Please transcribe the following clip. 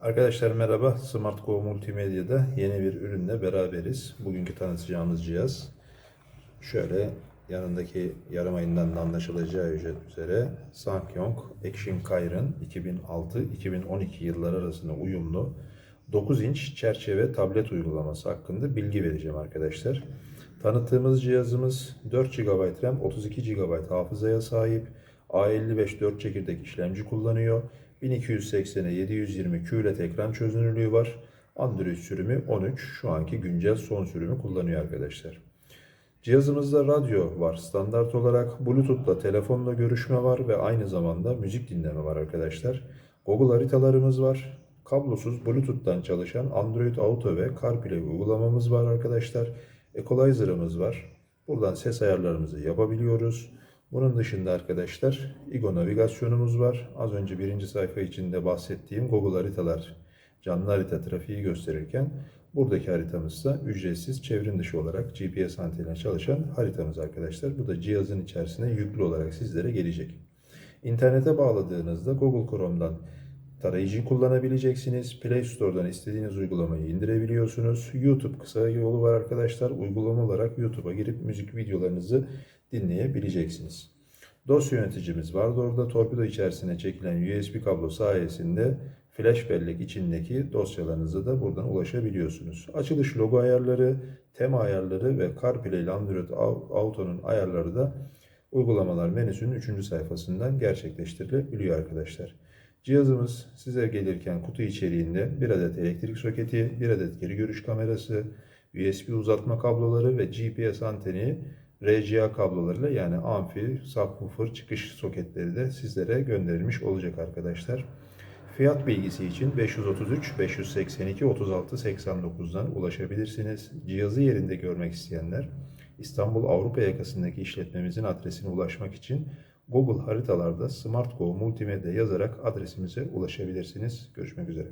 Arkadaşlar merhaba. SmartGo Multimedya'da yeni bir ürünle beraberiz. Bugünkü tanıtacağımız cihaz şöyle yanındaki yarım ayından da anlaşılacağı üzere Sankyong Action Kairin 2006-2012 yılları arasında uyumlu 9 inç çerçeve tablet uygulaması hakkında bilgi vereceğim arkadaşlar. Tanıttığımız cihazımız 4 GB RAM, 32 GB hafızaya sahip. A55 4 çekirdek işlemci kullanıyor. 1280'e 720 QLED ekran çözünürlüğü var. Android sürümü 13. Şu anki güncel son sürümü kullanıyor arkadaşlar. Cihazımızda radyo var standart olarak. Bluetooth'la telefonla görüşme var ve aynı zamanda müzik dinleme var arkadaşlar. Google haritalarımız var. Kablosuz Bluetooth'tan çalışan Android Auto ve CarPlay uygulamamız var arkadaşlar. Equalizer'ımız var. Buradan ses ayarlarımızı yapabiliyoruz. Bunun dışında arkadaşlar İGO navigasyonumuz var. Az önce birinci sayfa içinde bahsettiğim Google haritalar canlı harita trafiği gösterirken buradaki haritamız da ücretsiz çevrim dışı olarak GPS anteniyle çalışan haritamız arkadaşlar. Bu da cihazın içerisine yüklü olarak sizlere gelecek. İnternete bağladığınızda Google Chrome'dan tarayıcı kullanabileceksiniz. Play Store'dan istediğiniz uygulamayı indirebiliyorsunuz. YouTube kısa yolu var arkadaşlar. Uygulama olarak YouTube'a girip müzik videolarınızı dinleyebileceksiniz. Dosya yöneticimiz vardı orada. Torpido içerisine çekilen USB kablo sayesinde flash bellek içindeki dosyalarınıza da buradan ulaşabiliyorsunuz. Açılış logo ayarları, tema ayarları ve CarPlay ile Android Auto'nun ayarları da uygulamalar menüsünün 3. sayfasından gerçekleştirilebiliyor arkadaşlar. Cihazımız size gelirken kutu içeriğinde bir adet elektrik soketi, bir adet geri görüş kamerası, USB uzatma kabloları ve GPS anteni RCA kablolarıyla yani amfi, subwoofer çıkış soketleri de sizlere gönderilmiş olacak arkadaşlar. Fiyat bilgisi için 533 582 36 89'dan ulaşabilirsiniz. Cihazı yerinde görmek isteyenler İstanbul Avrupa yakasındaki işletmemizin adresine ulaşmak için Google haritalarda SmartGo Multimedya yazarak adresimize ulaşabilirsiniz. Görüşmek üzere.